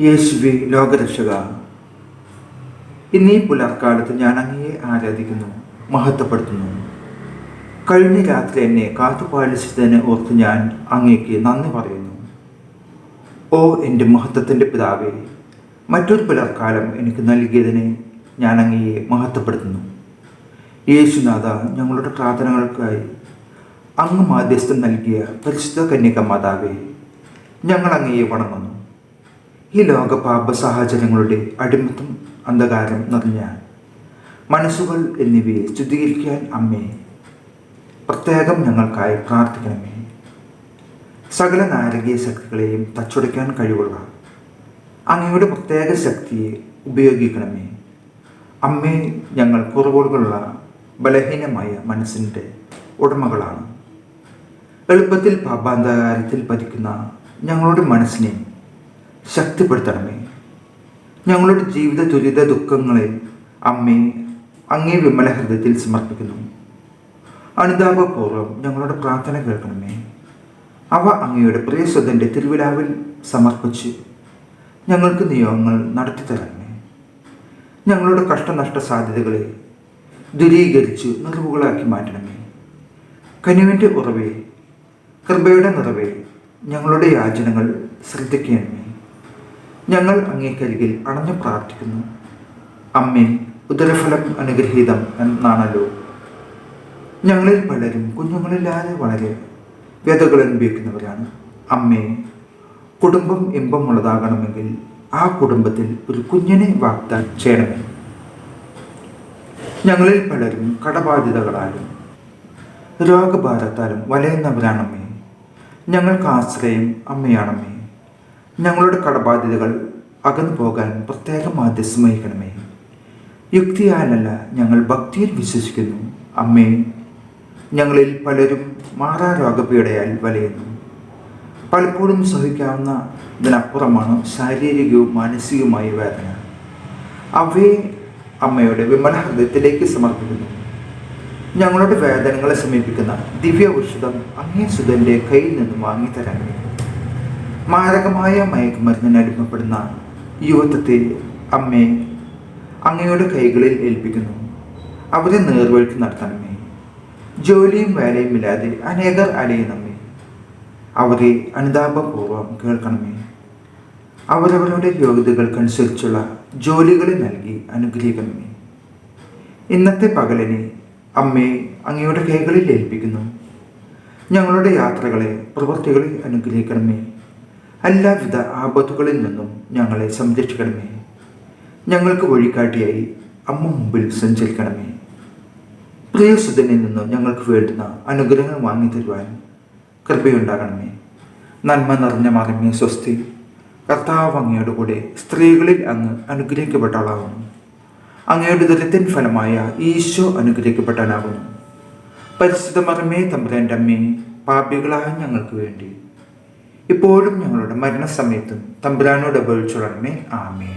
യേശുവെ ലോകരക്ഷക. ഇന്നീ പുലർക്കാലത്ത് ഞാൻ അങ്ങയെ ആരാധിക്കുന്നു മഹത്വപ്പെടുത്തുന്നു. കഴിഞ്ഞ രാത്രി എന്നെ കാത്തുപാലിച്ചതിനെ ഓർത്ത് ഞാൻ അങ്ങേക്ക് നന്ദി പറയുന്നു. ഓ എന്റെ മഹത്വത്തിന്റെ പിതാവേ മറ്റൊരു പുലർക്കാലം എനിക്ക് നൽകിയതിനെ ഞാൻ അങ്ങയെ മഹത്വപ്പെടുത്തുന്നു. യേശുനാഥ ഞങ്ങളുടെ പ്രാർത്ഥനകൾക്കായി അങ്ങ് മാധ്യസ്ഥം നൽകിയ പരിശുദ്ധ കന്യക മാതാവേ ഞങ്ങൾ അങ്ങയെ വണങ്ങുന്നു. ഈ ലോക പാപ സാഹചര്യങ്ങളുടെ അടിമത്തം അന്ധകാരം നിറഞ്ഞ മനസ്സുകൾ എന്നിവയെ ശുദ്ധീകരിക്കാൻ അമ്മേ പ്രത്യേകം ഞങ്ങൾക്കായി പ്രാർത്ഥിക്കണമേ. സകല നാരകീയ ശക്തികളെയും തച്ചുടയ്ക്കാൻ കഴിവുള്ള അങ്ങയുടെ പ്രത്യേക ശക്തിയെ ഉപയോഗിക്കണമേ. അമ്മേ ഞങ്ങൾ കുറവുകളുള്ള ബലഹീനമായ മനസ്സിന്റെ ഉടമകളാണ്. എളുപ്പത്തിൽ പാപാന്തകാരത്തിൽ പതിക്കുന്ന ഞങ്ങളുടെ മനസ്സിനെ ശക്തിപ്പെടുത്തണമേ. ഞങ്ങളുടെ ജീവിത ദുരിത ദുഃഖങ്ങളെ അമ്മേ അങ്ങേ വിമല ഹൃദയത്തിൽ സമർപ്പിക്കുന്നു. അനുതാപപൂർവം ഞങ്ങളുടെ പ്രാർത്ഥന കേൾക്കണമേ. അവ അങ്ങയുടെ പ്രിയസ്വതന്റെ തിരുവിലാവിൽ സമർപ്പിച്ച് ഞങ്ങൾക്ക് നിയോഗങ്ങൾ നടത്തി തരണമേ. ഞങ്ങളുടെ കഷ്ടനഷ്ട സാധ്യതകളെ ദുരീകരിച്ച് നിറവുകളാക്കി മാറ്റണമേ. കനിവിന്റെ ഉറവേ കൃപയുടെ നിറവേ ഞങ്ങളുടെ യാചനകൾ ശ്രദ്ധിക്കണമേ. ഞങ്ങൾ അങ്ങേക്കരികിൽ അണഞ്ഞു പ്രാർത്ഥിക്കുന്നു. അമ്മേ ഉദരഫലം അനുഗ്രഹീതം എന്നാണല്ലോ. ഞങ്ങളിൽ പലരും കുഞ്ഞുങ്ങളില്ലാതെ വളരെ വ്യതകൾ അനുഭവിക്കുന്നവരാണ്. അമ്മേ കുടുംബം ഇമ്പമുള്ളതാകണമെങ്കിൽ ആ കുടുംബത്തിൽ ഒരു കുഞ്ഞിനെ വാഗ്ദാനം ചെയ്യണമേ. ഞങ്ങളിൽ പലരും കടബാധിതകളാലും രോഗഭാരത്താലും വലയുന്നവരാണമ്മേ. ഞങ്ങൾക്ക് ആശ്രയം അമ്മയാണമ്മേ. ഞങ്ങളുടെ കടബാധ്യതകൾ അകന്നു പോകാൻ പ്രത്യേകം മാധ്യസ്ഥം വഹിക്കണമേ യുക്തിയാലല്ല ഞങ്ങൾ ഭക്തിയിൽ വിശ്വസിക്കുന്നു. അമ്മേ ഞങ്ങളിൽ പലരും മാറാ രോഗപീഠയാൽ വലയുന്നു. പലപ്പോഴും സഹിക്കാവുന്ന ഇതിനപ്പുറമാണ് ശാരീരികവും മാനസികവുമായ വേദന. അവയെ അമ്മയുടെ വിമല ഹൃദയത്തിലേക്ക് സമർപ്പിക്കുന്നു. ഞങ്ങളുടെ വേദനകളെ സമീപിക്കുന്ന ദിവ്യ ഔഷധം അങ്ങേ സുധന്റെ കയ്യിൽ നിന്നും വാങ്ങിത്തരണമേ. മാരകമായ മയക്കുമരുന്നിന് അടിമപ്പെടുന്ന യുവത്വത്തെ അമ്മേ അങ്ങയുടെ കൈകളിൽ ഏൽപ്പിക്കുന്നു. അവരെ നേർവഴിക്ക് നടത്തണമേ ജോലിയും വേലയും ഇല്ലാതെ അനേകർ അലയുന്നമ്മേ അവരെ അനുതാപപൂർവം കേൾക്കണമേ അവരവരുടെ യോഗ്യതകൾക്കനുസരിച്ചുള്ള ജോലികളെ നൽകി അനുഗ്രഹിക്കണമേ ഇന്നത്തെ പകലിനെ അമ്മയെ അങ്ങയുടെ കൈകളിൽ ഏൽപ്പിക്കുന്നു. ഞങ്ങളുടെ യാത്രകളെ പ്രവൃത്തികളെ അനുഗ്രഹിക്കണമേ എല്ലാവിധ ആപത്തുകളിൽ നിന്നും ഞങ്ങളെ സംരക്ഷിക്കണമേ. ഞങ്ങൾക്ക് വഴികാട്ടിയായി അമ്മ മുമ്പിൽ സഞ്ചരിക്കണമേ. പ്രിയസുതനിൽ നിന്നും ഞങ്ങൾക്ക് വേണ്ടുന്ന അനുഗ്രഹങ്ങൾ വാങ്ങി തരുവാൻ കൃപയുണ്ടാകണമേ. നന്മ നിറഞ്ഞ മറമേ സ്വസ്തി. കർത്താവ് അങ്ങയുടെ കൂടെ സ്ത്രീകളിൽ അങ്ങ് അനുഗ്രഹിക്കപ്പെട്ട ആളാകുന്നു അങ്ങയുടെ ദുരിതൻ ഫലമായ ഈശോ അനുഗ്രഹിക്കപ്പെട്ടവനാകുന്നു. പരിശുദ്ധ മറമേ തമ്പുരാന്റെ അമ്മേ പാപികളായ ഞങ്ങൾക്ക് വേണ്ടി ഇപ്പോഴും ഞങ്ങളുടെ മരണസമയത്തും തമ്പുരാനോട് അപേക്ഷിച്ചുള്ളമേ ആമേ